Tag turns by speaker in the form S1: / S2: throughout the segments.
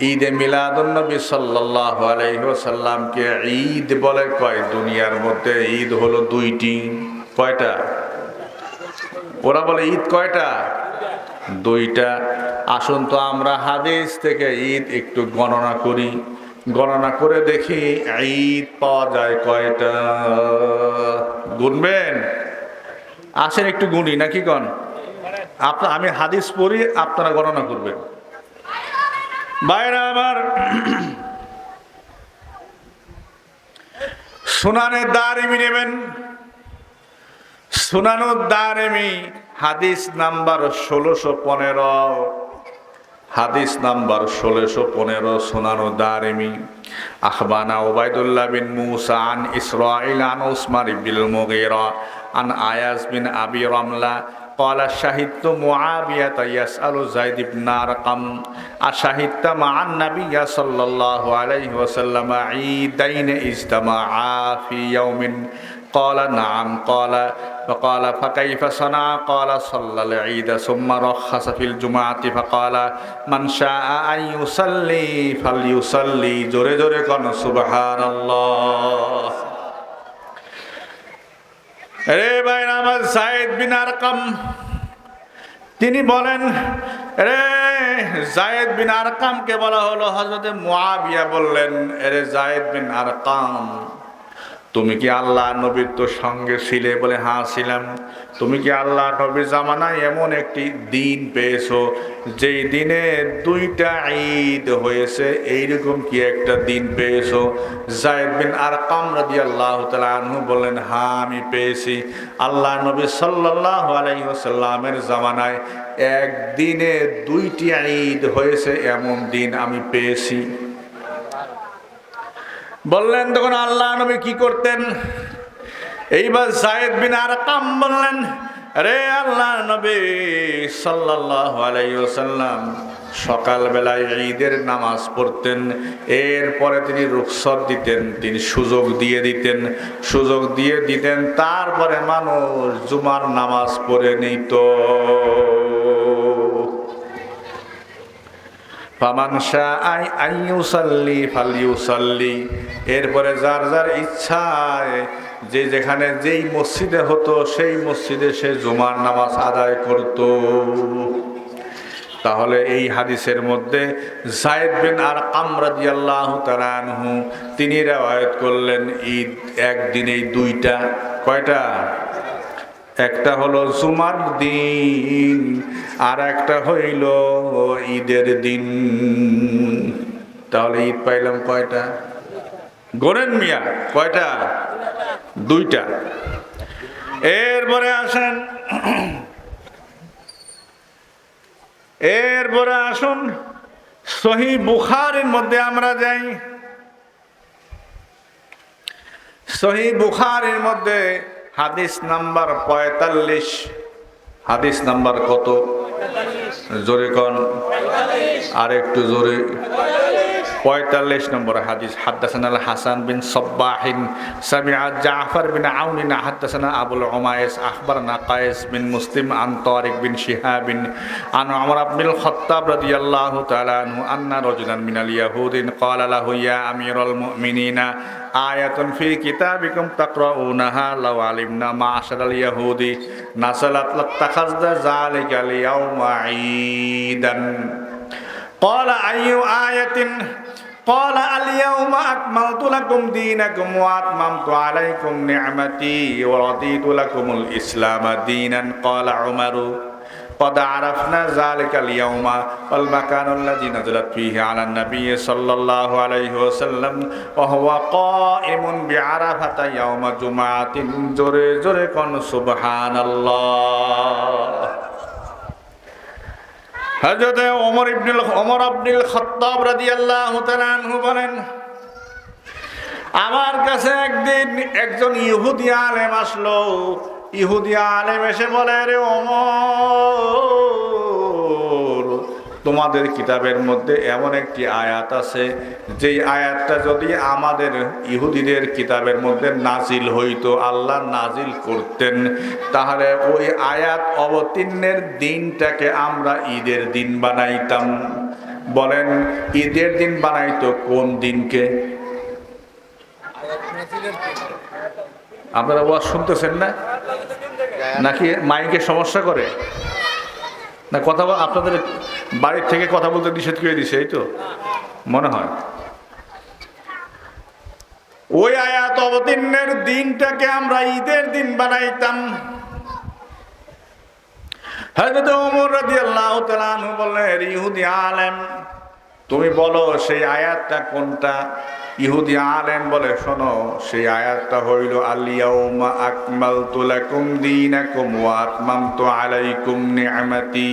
S1: ঈদে মিলাদুন্নবী সাল্লাহ আলাইসাল্লামকে ঈদ বলে কয়? দুনিয়ার মধ্যে ঈদ হলো দুইটি। কয়টা? ওরা বলে, ঈদ কয়টা? দুইটা। আসুন তো আমরা হাদিস থেকে ঈদ একটু গণনা করি। গণনা করে দেখি ঈদ পাওয়া যায় কয়টা? গুনবেন? আসেন একটু গুনি, নাকি কন? আপনার আমি হাদিস পড়ি, আপনারা গণনা করবেন। বাইরে আবার। সুনানের দারিমি নেবেন। সুনানুর দারিমি হাদিস নাম্বার ষোলোশো পনেরো। হাদিস নাম্বার ষোলোশো পনেরো, সোনানো দারিমি। আখবানা ওবায়দুল্লাহ বিন মুসা আন ইসরাইল আন উসমান বিল মুগিরা, আন আয়াস বিন আবি রমলা قال شهدت معاوية يسأل زيد بن أرقم أشهدت مع النبي صلى الله عليه وسلم عيدين اجتمعا في يوم قال نعم قال فقال فكيف صنع قال صلى العيد ثم رخص في الجمعة فقال من شاء أن يصلي فليصلي جري جري كن سبحان الله রে ভাই, আমার সাইদ বিন আরকাম। তিনি বলেন রে জায়েদ বিন আরকামকে বলা হলো হজরতে মুআবিয়া বললেন রে জায়েদ বিন আরকাম। তুমি কি আল্লাহ নবীর তো সঙ্গে ছিলে বলে হ্যাঁ ছিলাম? তুমি কি আল্লাহ নবীর জামানায় এমন একটি দিন পেয়েছ? যেই দিনে দুইটা ঈদ হয়েছে, এইরকম কি একটা দিন পেয়েছ? জায়দ বিন আর কামরাদি আল্লাহ আনহু বললেন হ্যাঁ আমি পেয়েছি। আল্লাহ নবী সাল্লাহ আলাইসাল্লামের জামানায় একদিনে দুইটি ঈদ হয়েছে, এমন দিন আমি পেয়েছি। বললেন, তখন আল্লাহ নবী কি করতেন? এইবার জায়েদ বিন আরকাম বললেন রে আল্লাহ নবী সাল্লাল্লাহু আলাইহি ওয়াসাল্লাম, সকালবেলায় ঈদের নামাজ পড়তেন, এরপরে তিনি রুখসত দিতেন, তিনি সুযোগ দিয়ে দিতেন, সুযোগ দিয়ে দিতেন, তারপরে মানুষ জুমার নামাজ পড়ে নিত। ফামান আই এরপরে যার যার ইচ্ছায় যে যেখানে যেই মসজিদে হতো, সেই মসজিদে সে জুমার নামাজ আদায় করত। তাহলে এই হাদিসের মধ্যে জায়দ বিন আর কামরাদি আল্লাহ তালানহু তিনি রেওয়ায়ত করলেন ঈদ একদিনেই দুইটা। কয়টা? একটা হলো জুমার দিন, আর একটা হইল ঈদের দিন। তাহলে ঈদ পাইলাম কয়টা? গোরেন মিয়া, কয়টা? দুইটা। এরপরে আসেন, এরপরে আসুন, সহি বুখারের মধ্যে আমরা যাই। সহি বুখারের মধ্যে হাদিস নাম্বার পঁয়তাল্লিশ। হাদিস নাম্বার কত? জোরে কন। আর একটু জোরে। পঁয়তাল্লিশ নম্বর হাদিস হাদ্দাসান আল হাসান বিন সব্বাহিন সামিআ জাফর বিন আউনিন হাদ্দাসানা আবুল উমাইস আখবরনা কায়েস বিন মুসলিম আন তারিক বিন শিহাবিন আন আমর আব্দুল খত্তাব রাদিয়াল্লাহু তাআলা আনহু আন্না রাজুলান মিনাল ইয়াহুদিন ক্বালা লাহু ইয়া আমিরুল মুমিনিনা আয়াতুন ফি কিতাবিকুম তাকরাউনাহা লাউ আলিমনা মা'শারাল ইয়াহুদি নাসালাত লাত্তাখাযনা যালিকা লিয়াউমা ঈদান قال أي آية قال اليوم أكملت لكم دينكم وأتممت عليكم نعمتي ورضيت لكم الإسلام دينا قال عمر قد عرفنا ذلك اليوم والمكان الذي نزلت فيه على النبي صلى الله عليه وسلم وهو قائم بعرفة يوم جمعة جري جري سبحان الله হজরত ওমর ইবনুল ওমর আব্দুল খত্তাব রাদিয়াল্লাহু তাআলা আনহু বলেন, আমার কাছে একদিন একজন ইহুদি আলেম আসলো। ইহুদি আলেম এসে বলে রে ওমর তোমাদের কিতাবের মধ্যে এমন একটি আয়াত আছে, যেই আয়াতটা যদি আমাদের ইহুদিদের কিতাবের মধ্যে নাজিল হইতো, আল্লাহ নাজিল করতেন, তাহলে ওই আয়াত অবতীর্ণের দিনটাকে আমরা ঈদের দিন বানাইতাম। বলেন, ঈদের দিন বানাইতো কোন দিনকে? আপনারা ওয়াজ শুনতেছেন না? নাকি মাইকে সমস্যা করে? না, কথা আপনাদের বাড়ির থেকে কথা বলতে নিষেধ করে দিছে, এই তো? মনে হয়। ওই আয়াত অবতীর্ণের দিনটাকে আমরা ঈদের দিন বানাইতাম। ইহুদি আলেম, তুমি বলো সেই আয়াতটা কোনটা? ইহুদি আলেম বলে, শোনো, সেই আয়াতটা হইল আলিয়াউমা আকমালতু লাকুম দীনাকুম ওয়া আতমামতু আলাইকুম নি'মাতি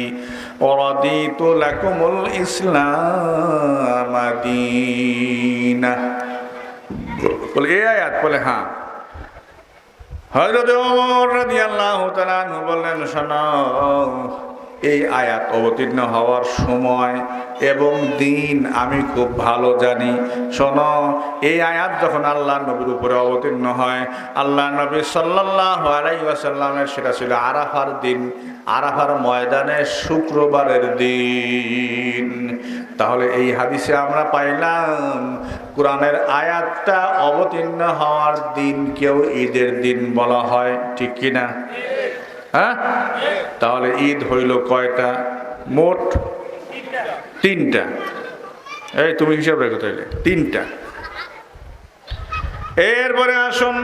S1: ওয়া রাদিতু লাকুমুল ইসলাম দীনা। বলে, এই আয়াত? বলে হ্যাঁ। হযরত ওমর রাদিয়াল্লাহু তাআলা বললেন, শোনো এই আয়াত অবতীর্ণ হওয়ার সময় এবং দিন আমি খুব ভালো জানি। শোনো, এই আয়াত যখন আল্লাহ নবীর উপরে অবতীর্ণ হয় আল্লাহ নবী সাল্লাল্লাহু আলাইহি ওয়াসাল্লামের সেটা ছিল আরাফার দিন, আরাফার ময়দানে শুক্রবারের দিন। তাহলে এই হাদিসে আমরা পাইলাম, কোরআনের আয়াতটা অবতীর্ণ হওয়ার দিনকেও ঈদের দিন বলা হয়, ঠিক কিনা? হ্যাঁ? তাহলে ঈদ হইল কয়টা? মোট তিনটা। এই তুমি হিসাব রেখো তাইলে, তিনটা। এরপরে আসুন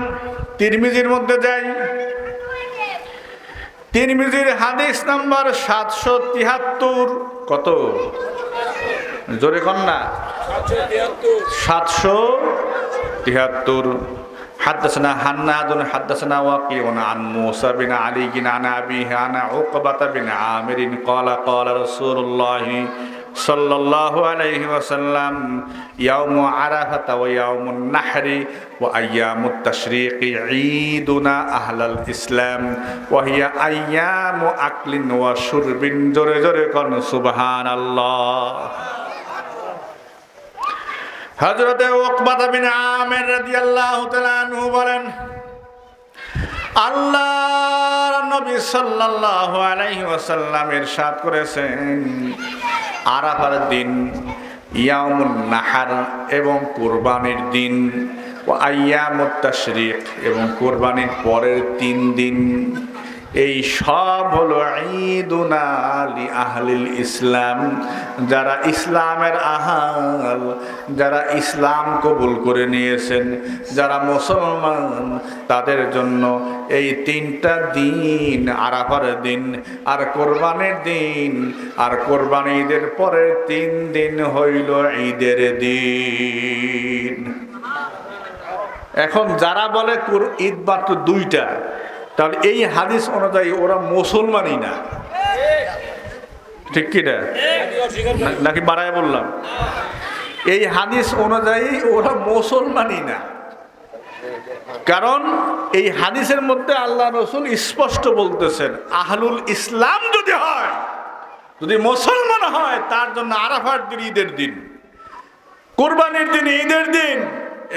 S1: তিরমিজির মধ্যে যাই। তিরমিজির হাদিস নাম্বার সাতশো তিহাত্তর কত? জোরে কন না। সাতশো তিহাত্তর حدثنا حناد حدثنا واقع عن موسى بن علي عن أبيه عن عقبة بن عامر قال قال رسول الله صلى الله عليه وسلم يوم عرفة ويوم النحر وأيام التشريق عيدنا أهل الإسلام وهي أيام أكل وشرب جر جر سبحان الله হজরতে ওকবাদা বিন আমের তাআলা আনহু বলেন, আল্লাহর নবী সাল্লাল্লাহু আলাইহি ওয়াসাল্লাম ইরশাদ করেছেন আরাফার দিন ইয়ামুন নাহার এবং কুরবানির দিন ও আয়ামুত এবং কুরবানির পরের তিন দিন। এই সব হলো আলি আহলিল ইসলাম। যারা ইসলামের আহাল, যারা ইসলাম কবুল করে নিয়েছেন, যারা মুসলমান, তাদের জন্য এই তিনটা দিন, আরাফার দিন আর কোরবানির দিন। আর কোরবানি ঈদের পরের তিন দিন হইল ঈদের দিন। এখন যারা বলে ঈদ মাত্র দুইটা তাহলে এই হাদিস অনুযায়ী ওরা মুসলমানই না। ঠিক কিনা নাকি বাড়ায় বললাম? এই হাদিস অনুযায়ী ওরা মুসলমানই না। কারণ এই হাদিসের মধ্যে আল্লাহ রসুল স্পষ্ট বলতেছেন, আহলুল ইসলাম যদি হয়, যদি মুসলমান হয়, তার জন্য আরাফার দিন ঈদের দিন, কোরবানির দিন ঈদের দিন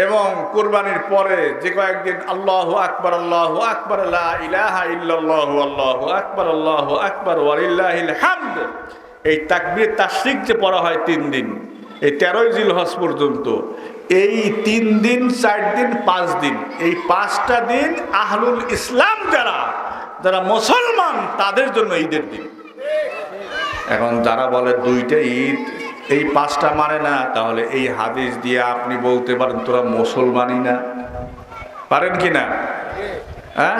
S1: এবং কোরবানির পরে যে কয়েকদিন আল্লাহ আকবর আল্লাহ আকবর ইলাহা ইল্লাল্লাহু, আল্লাহু আকবর আল্লাহু আকবর, ওয়ালিল্লাহিল হামদ। এই তাকবীর, তাশরিক যে পড়া হয় তিন দিন, এই তেরোই জিল হজ পর্যন্ত, এই তিন দিন, চার দিন, পাঁচ দিন, এই পাঁচটা দিন আহলুল ইসলাম যারা যারা মুসলমান, তাদের জন্য ঈদের দিন। এখন যারা বলে দুইটা ঈদ এই পাঁচটা মানে না, তাহলে এই হাদিস দিয়ে আপনি বলতে পারেন, তোরা মুসলমানই না। পারেন কি না? হ্যাঁ?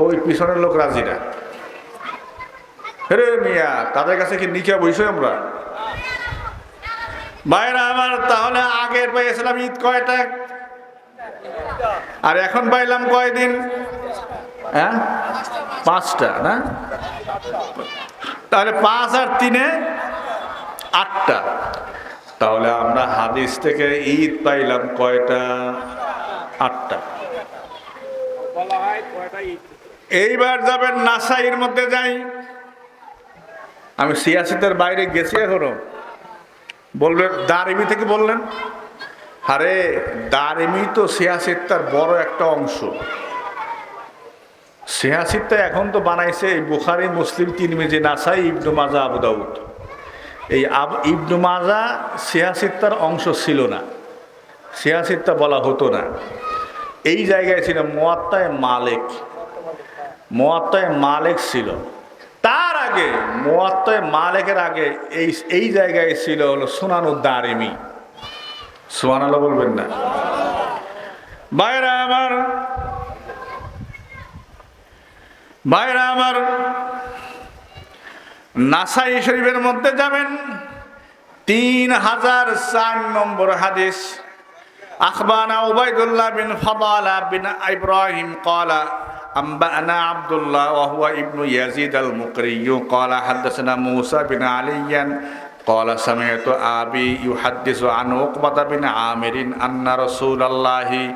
S1: ওই পিছনের লোক রাজিরা রে মিয়া, তাদের কাছে কি নিচে বইসই আমরা? ভাইরা আমার, তাহলে আগের পেয়েছিলাম ঈদ কয়টা? আর এখন পাইলাম কয়দিন? হ্যাঁ? পাঁচটা, না? তাহলে পাঁচ আর তিনে আটটা। তাহলে আমরা হাদিস থেকে ঈদ পাইলাম কয়টা? আটটা। এইবার যাবেন নাসাইয়ের মধ্যে যাই। আমি সিয়াসিতের বাইরে গেছি এখনও। বলবেন দারিমি থেকে বললেন? আরে, দারিমি তো সিয়াসিত তার বড় একটা অংশ। সিয়াসিতটা এখন তো বানাইছে এই বুখারি, মুসলিম, তিরমিজি, নাসাই, ইবনু মাজা, আবু দাউদ। এই আব ইবনু মাজা সিয়াসিত্তার অংশ ছিল না। সিয়াসিত্তা বলা হতো না। এই জায়গায় ছিল মোয়াত্তায় মালিক। মোয়াত্তায় মালিক ছিল। তার আগে, মোয়াত্তায় মালিকের আগে এই এই জায়গায় ছিল হলো সুনানুদ্দারিমি সোহান আল্লাহ বলবেন না। বাইরা আমার বাইরা আমার নাসাই শরীফের মধ্যে যাবেন তিন হাজার চার নম্বর হাদিস أخبرنا عبيد الله بن فضالة بن إبراهيم قال أنبأنا عبد الله وهو ابن يزيد المقري قال حدثنا موسى بن علي قال سمعت أبي يحدث عن عقبة بن عامر أن رسول الله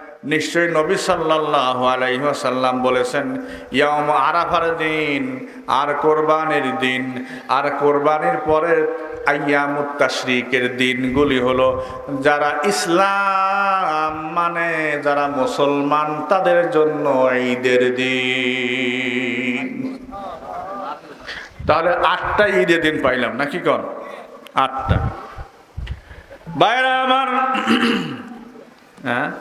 S1: নিশ্চয়ই নবী সাল্লাহ আলাইসাল্লাম বলেছেন ইয়াম আরাফার দিন, আর কোরবানির দিন, আর কোরবানির পরে আয়ামুত তাশরিকের দিনগুলি হলো যারা ইসলাম মানে যারা মুসলমান, তাদের জন্য ঈদের দিন। তাহলে আটটা ঈদের দিন পাইলাম, নাকি কন? আটটা। বাইরা আমার হ্যাঁ?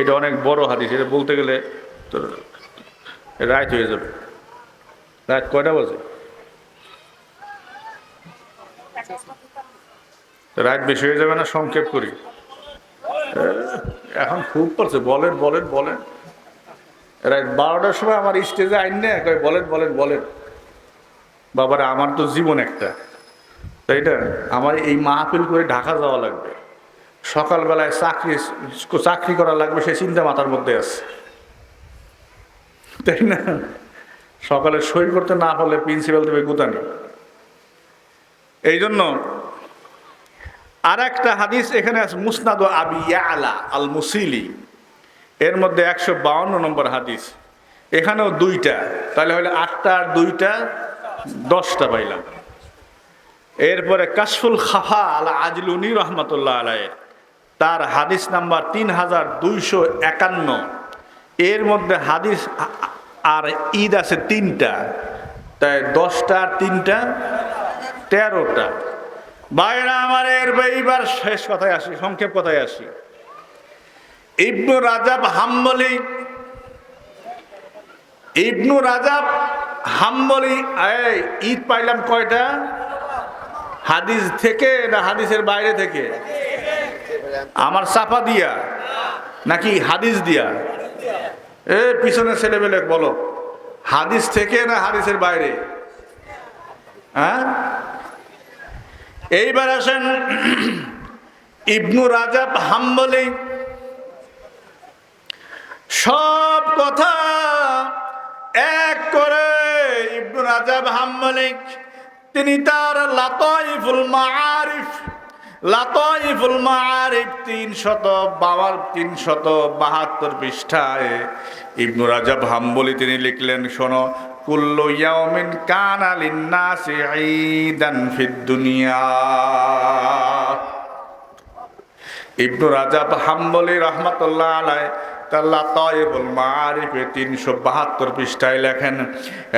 S1: এটা অনেক বড় হাদিস, এটা বলতে গেলে তোর রাত হয়ে যাবে। রাত কয়টা বাজে? রাত বেশি হয়ে যাবে না? সংক্ষেপ করি। এখন খুব পড়ছে বলেন বলেন বলেন। রাত বারোটার সময় আমার স্টেজে আইন না বলেন বলেন বলেন। বাবারা, আমার তো জীবন একটা। তাই না? আমার এই মাহফিল করে ঢাকা যাওয়া লাগবে। সকালবেলায় চাকরি চাকরি করা লাগবে সে চিন্তা মাথার মধ্যে আছে। তাই না? সকালে সই করতে না পারলে প্রিন্সিপাল দেবে গুতানি। এই জন্য আর একটা হাদিস এখানে আছে, মুসনাদ আবি আলা আল মুসিলি এর মধ্যে একশো বাউন্ন নম্বর হাদিস। এখানেও দুইটা, তাহলে হলে আটটা আর দুইটা, দশটা পাইলাম। এরপরে কাশফুল খাফা আলা আজলুনি রহমতুল্লাহ আলায়ের তার হাদিস নাম্বার তিন হাজার দুইশো একান্ন। এর মধ্যে হাদিস আর ঈদ আছে তিনটা। তাই দশটা আর তিনটা, তেরোটা। বাইরে আমার এর এইবার শেষ কথায় আসি, সংক্ষেপ কথায় আসি। ইবনু রাজাব হাম্বলি, ইবনু রাজাব হাম্বলি ঈদ পাইলাম কয়টা? হাদিস থেকে না হাদিসের বাইরে থেকে? আমার চাপা দিয়া, নাকি হাদিস দিয়া? এ, পিছনে ছেলেবেলে, বলো। হাদিস থেকে না হাদিসের বাইরে? হ্যাঁ? এইবার আসেন, ইবনু রাজাব হাম্বলি। সব কথা এক করে ইবনু রাজাব হাম্বলিক তিনি তার লাতাইফুল মাআরিফ লাতাইফুল মাআরিফ তিন শত বাবার তিন শত বাহাত্তর পৃষ্ঠায় তিনি লিখলেন, শোনো ইবনু রাজাব হাম্বলি রহমতুল্লাহ আলাইহি তিনশো বাহাত্তর পৃষ্ঠায় লেখেন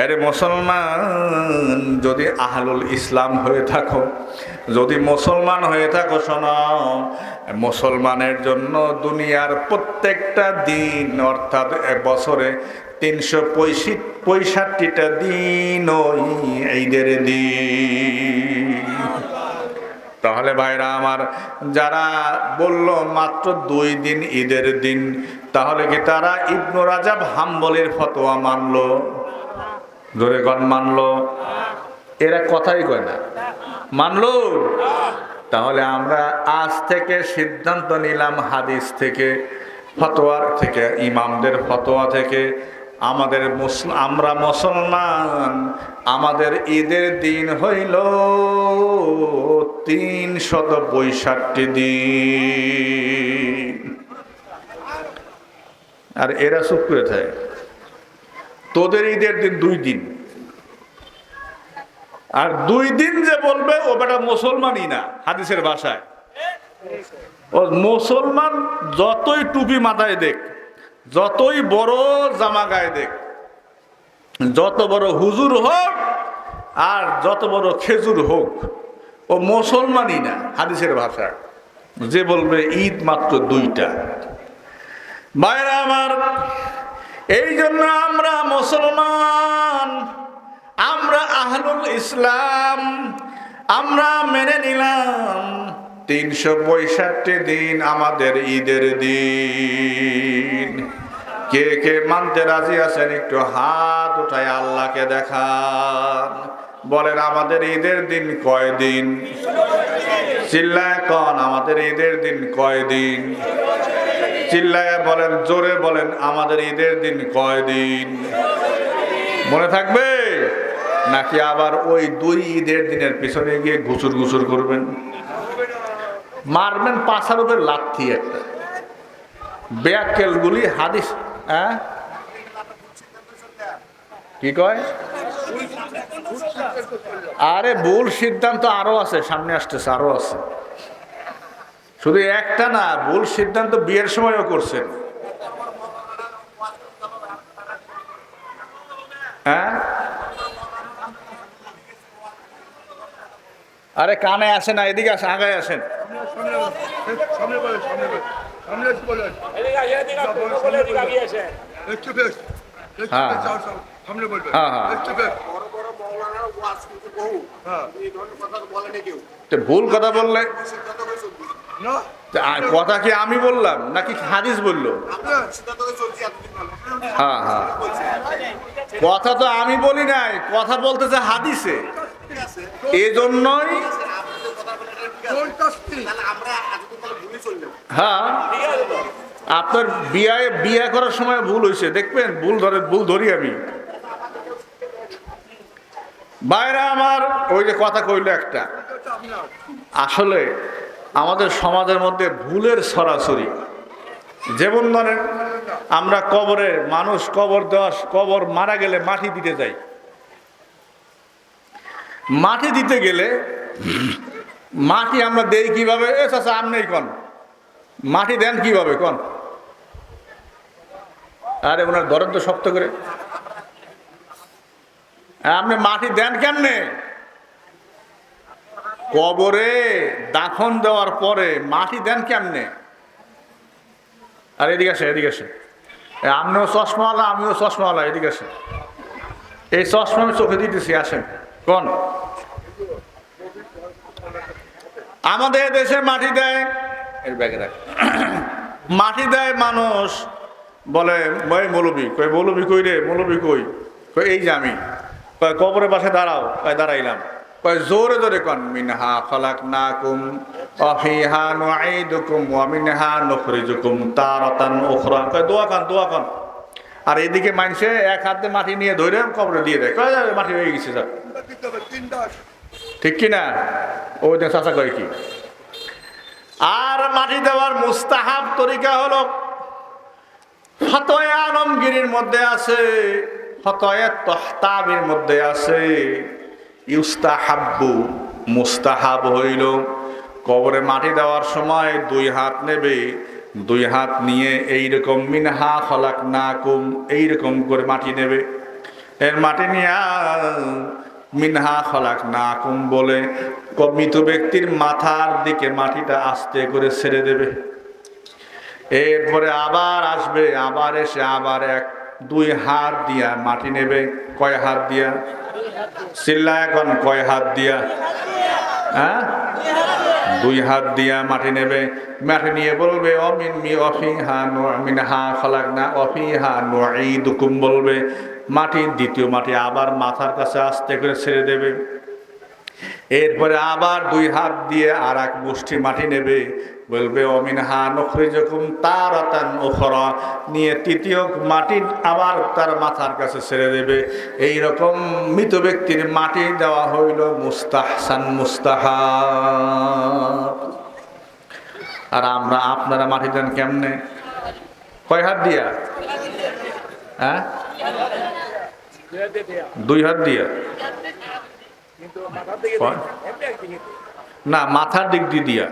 S1: আরে মুসলমান, যদি আহলুল ইসলাম হয়ে থাকো যদি মুসলমান হয়ে থাকো শোনাও মুসলমানের জন্য দুনিয়ার প্রত্যেকটা দিন, অর্থাৎ বছরে তিনশো পঁয়ষট্টিটা দিন ওই ঈদের দিন। তাহলে ভাইরা আমার, যারা বলল মাত্র দুই দিন ঈদের দিন, তাহলে কি তারা ইবনু রাজাব হাম্বলের ফতোয়া মানলো? জোরে গণ মানলো? এরা কথাই কয় না। মানলো? তাহলে আমরা আজ থেকে সিদ্ধান্ত নিলাম হাদিস থেকে, ফতোয়ার থেকে, ইমামদের ফতোয়া থেকে। আমাদের আমরা মুসলমান, আমাদের ঈদের দিন হইল তিন শত পঁয়ষট্টি দিন। আর এরা চুপ করে থাকে। তোদের ঈদের দিন দুই দিন। আর দুই দিন যে বলবে, ও বেটা মুসলমানই না, হাদিসের ভাষায়। ও মুসলমান যতই টুপি মাথায় দেখ, যতই বড় জামা গায়ে দেখ, যত বড় হুজুর হোক আর যত বড় খেজুর হোক, ও মুসলমানই না, হাদিসের ভাষা যে বলবে, ঈদ মাত্র দুইটা। বাইরা আমার, এই জন্য আমরা মুসলমান আমরা আহলুল ইসলাম, আমরা মেনে নিলাম তিনশো পঁয়ষট্টি দিন আমাদের ঈদের দিন। কে কে মানতে রাজি আছেন একটু হাত উঠায় আল্লাহকে দেখান। বলেন, আমাদের ঈদের দিন কয় দিন? চিল্লায় কন, আমাদের ঈদের দিন কয় দিন? চিল্লায় বলেন, জোরে বলেন, আমাদের ঈদের দিন কয় দিন? মনে থাকবে? নাকি আবার ওই দুই ঈদের দিনের পিছনে গিয়ে ঘুচুর ঘুচুর করবেন? মারবেন পাশার উপর লাথি একটা। ব্যাকেলগুলি হাদিস হ্যাঁ? কি কয়? আরে ভুল সিদ্ধান্ত আরও আছে, সামনে আসতেছে, আরও আছে। শুধু একটা না, ভুল সিদ্ধান্ত বিয়ের সময়ও করছেন। হ্যাঁ? আরে কানে আসে না এদিকে আসেন আগায় আসেন। হ্যাঁ। হ্যাঁ, হ্যাঁ। ভুল কথা বললে? কথা কি আমি বললাম নাকি হাদিস বলল? হ্যাঁ হ্যাঁ। কথা তো আমি বলি নাই কথা বলতেছে হাদিসে। এই জন্যই
S2: আপনাদের কথা বলে এটা ঠিক আছে।
S3: পঞ্চাশটি
S2: তাহলে আমরা এতদিন তাহলে ভুলে চললাম।
S1: হ্যাঁ। আপনার বিয়ে বিয়ে করার সময় ভুল হয়েছে দেখবেন? ভুল ধরে ভুল ধরি আমি। বাইরে আমার ওই যে কথা কইল একটা। আসলে আমাদের সমাজের মধ্যে ভুলের সরাসরি। যেমন ধরেন আমরা কবরে মানুষ কবর দেওয়া কবর মারা গেলে মাটি দিতে যাই। মাটি দিতে গেলে, মাটি আমরা দেই কীভাবে? এ চাচা আমনেই কন? মাটি দেন কীভাবে, কন? আরে, ওনার ধরেন তো শক্ত করে। আপনি মাটি দেন কেমনে? কবরে দাফন দেওয়ার পরে মাটি দেন কেমনে? আর, এদিকে আসে এদিকে আসে আপনিও চশমাওয়ালা, আমিও চশমাওয়ালা, এদিকে আসে এই চশমা আমি চোখে দিতেছি, আসেন। কোন? আমাদের দেশে মাটি দেয়, এর ব্যাগে রাখ। মাটি দেয় মানুষ, বলে ওই মৌলবি, কই মৌলবি কই রে, মৌলবি কই? কই, এই যে আমি। কয় কবরের পাশে দাঁড়াও। কয় দাঁড়াইলাম। কয় জোরে জোরে কন? মিনহা খলাক না কুম অফিহা নুআইদুকুম ওয়া মিনহা নুখরিজুকুম তারাতান উখরা। কয় দোয়া কন দোয়া কন আর এদিকে মানুষে এক হাতে মাটি নিয়ে ধরে কবরে দিয়ে দেয় কয় মাটি হয়ে গেছে ঠিক কি না ওই দিন চাচা কয় কি? আর মাটি দেওয়ার মুস্তাহাব তরিকা হলো, ফতয়া আলমগিরির মধ্যে আছে, ফতয়া মধ্যে আছে। ইউস্তাহাব্বু মুস্তাহাব হইল, কবরে মাটি দেওয়ার সময় দুই হাত নেবে, দুই হাত নিয়ে এইরকম মিনহা খলাক না কুম এইরকম করে মাটি নেবে। এর মাটি নিয়ে মিনহা খলাক না কুম বলে মৃত ব্যক্তির মাথার দিকে মাটিটা আস্তে করে ছেড়ে দেবে। এরপরে আবার আসবে, আবার এসে আবার এক, দুই হাত দিয়া মাটি নেবে, কয় হাত দিয়া? চিল্লা এখন, কয় হাত দিয়া? হ্যাঁ? দুই হাত দিয়া মাটি নেবে। মাটি নিয়ে বলবে, অমিন মি অফি হা মিন হা খলাক না অফি হা নুই দুকুম বলবে। মাটি, দ্বিতীয় মাটি আবার মাথার কাছে আস্তে করে ছেড়ে দেবে। এরপরে আবার দুই হাত দিয়ে আর এক মুষ্টি মাটি নেবে। বলবে অমিনহা নখরি যখন তারাতান ওখরা নিয়ে তৃতীয় মাটি আবার তার মাথার কাছে ছেড়ে দেবে। এই রকম মৃত ব্যক্তির মাটি দেওয়া হইল মুস্তাহসান মুস্তাহা আর আমরা আপনারা মাটি দেন কেমনে? কয় হাত দিয়া? হ্যাঁ। দুই হাত দিয়া। না, মাথার দিক দিয়ে দিয়া।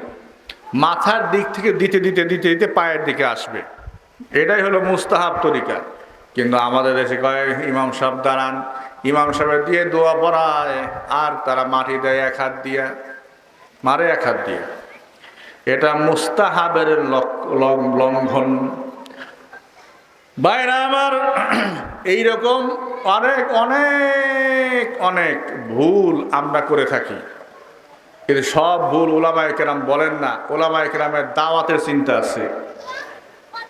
S1: মাথার দিক থেকে দিতে দিতে দিতে দিতে পায়ের দিকে আসবে। এটাই হলো মুস্তাহাব তরিকা। কিন্তু আমাদের দেশে কয়, ইমাম সাহেব দাঁড়ান। ইমাম সাহেবের দিয়ে দোয়া পড়ায়, আর তারা মাটি দেয় এক হাত দিয়া। মারে এক হাত দিয়ে। এটা মুস্তাহাবের লঙ্ঘন। বাইরে আমার এইরকম অনেক অনেক অনেক ভুল আমরা করে থাকি। কিন্তু সব ভুল ওলামায় কেরাম বলেন না। ওলামায় কেরামের দাওয়াতের চিন্তা আছে।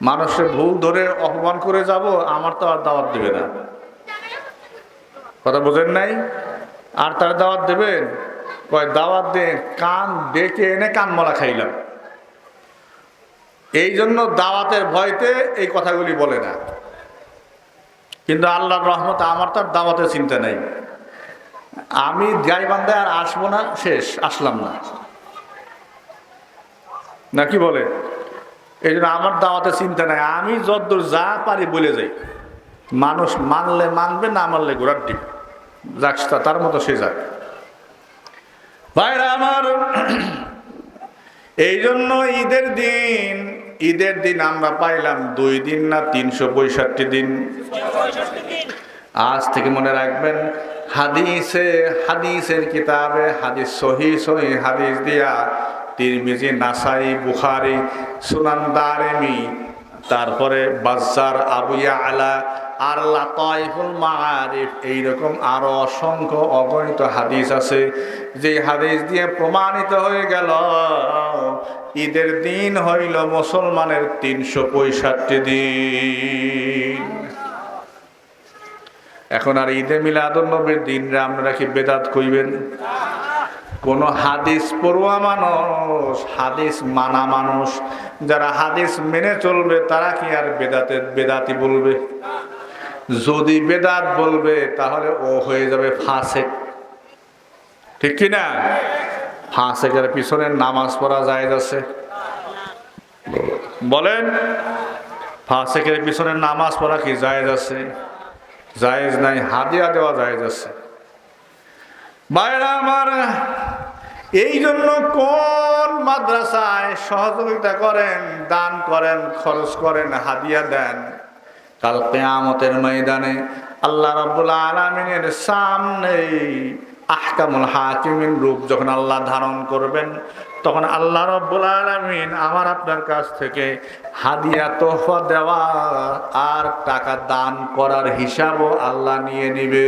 S1: মানুষের ভুল ধরে অপমান করে যাব, আমার তো আর দাওয়াত দেবে না। কথা বোঝেন নাই? আর তার দাওয়াত দেবেন? কয়, দাওয়াত দেন কান ডেকে এনে কান মলা খাইলাম। এই জন্য দাওয়াতের ভয়তে এই কথাগুলি বলে না। কিন্তু আল্লাহর রহমত আমার তার দাওয়াতে চিন্তা নেই। আমি গাইবান্ধায় আর আসব না, শেষ, আসলাম না। নাকি বলে? এই জন্য আমার দাওয়াতে চিন্তা নাই। আমি যতদূর যা পারি বলে যাই। মানুষ মানলে মানবে, না মানলে ঘোরার ডিম। যাক তার মতো সে যাক। ভাইরা আমার এই জন্য ঈদের দিন ঈদের দিন আমরা পাইলাম দুই দিন না তিনশো পঁয়ষট্টি দিন। আজ থেকে মনে রাখবেন, হাদিসে, হাদিসের কিতাবে, হাদিস সহি সহি হাদিস দিয়া তিরমিজি, নাসাই, বুখারি, সুনান দারেমি, তারপরে বাজার আবুয়া আলা আর লাতাইফুল মাআরিফ। এইরকম আরও অসংখ্য অগণিত হাদিস আছে। যে হাদিস দিয়ে প্রমাণিত হয়ে গেল, ঈদের দিন হইল মুসলমানের তিনশো পঁয়ষট্টি দিন। এখন আর ঈদে মিলাদুন্নবীর দিনরা আপনারা কি বেদাত কইবেন? কোন হাদিস পড়ুয়া মানুষ, হাদিস মানা মানুষ, যারা হাদিস মেনে চলবে, তারা কি আর বেদাতে বেদাতি বলবে? যদি বেদাত বলবে, তাহলে ও হয়ে যাবে ফাসেক। ঠিক কি না? ফাসেকের পিছনে নামাজ পড়া যায় আছে। বলেন, ফাসেকের পিছনে নামাজ পড়া কি জায়েজ আছে? জায়েজ নাই, হাদিয়া দেওয়া জায়েজ আছে। আমার এই জন্য কোন মাদ্রাসায় সহযোগিতা করেন, দান করেন, খরচ করেন, হাদিয়া দেন কাল কেয়ামতের ময়দানে আল্লাহ রব্বুল আলমিনের সামনে আহকামুল হাকিমিন রূপ যখন আল্লাহ ধারণ করবেন, তখন আল্লাহ রব্বুল আলমিন আমার আপনার কাছ থেকে হাদিয়া, তোহফা দেওয়া আর টাকা দান করার হিসাবও আল্লাহ নিয়ে নিবে।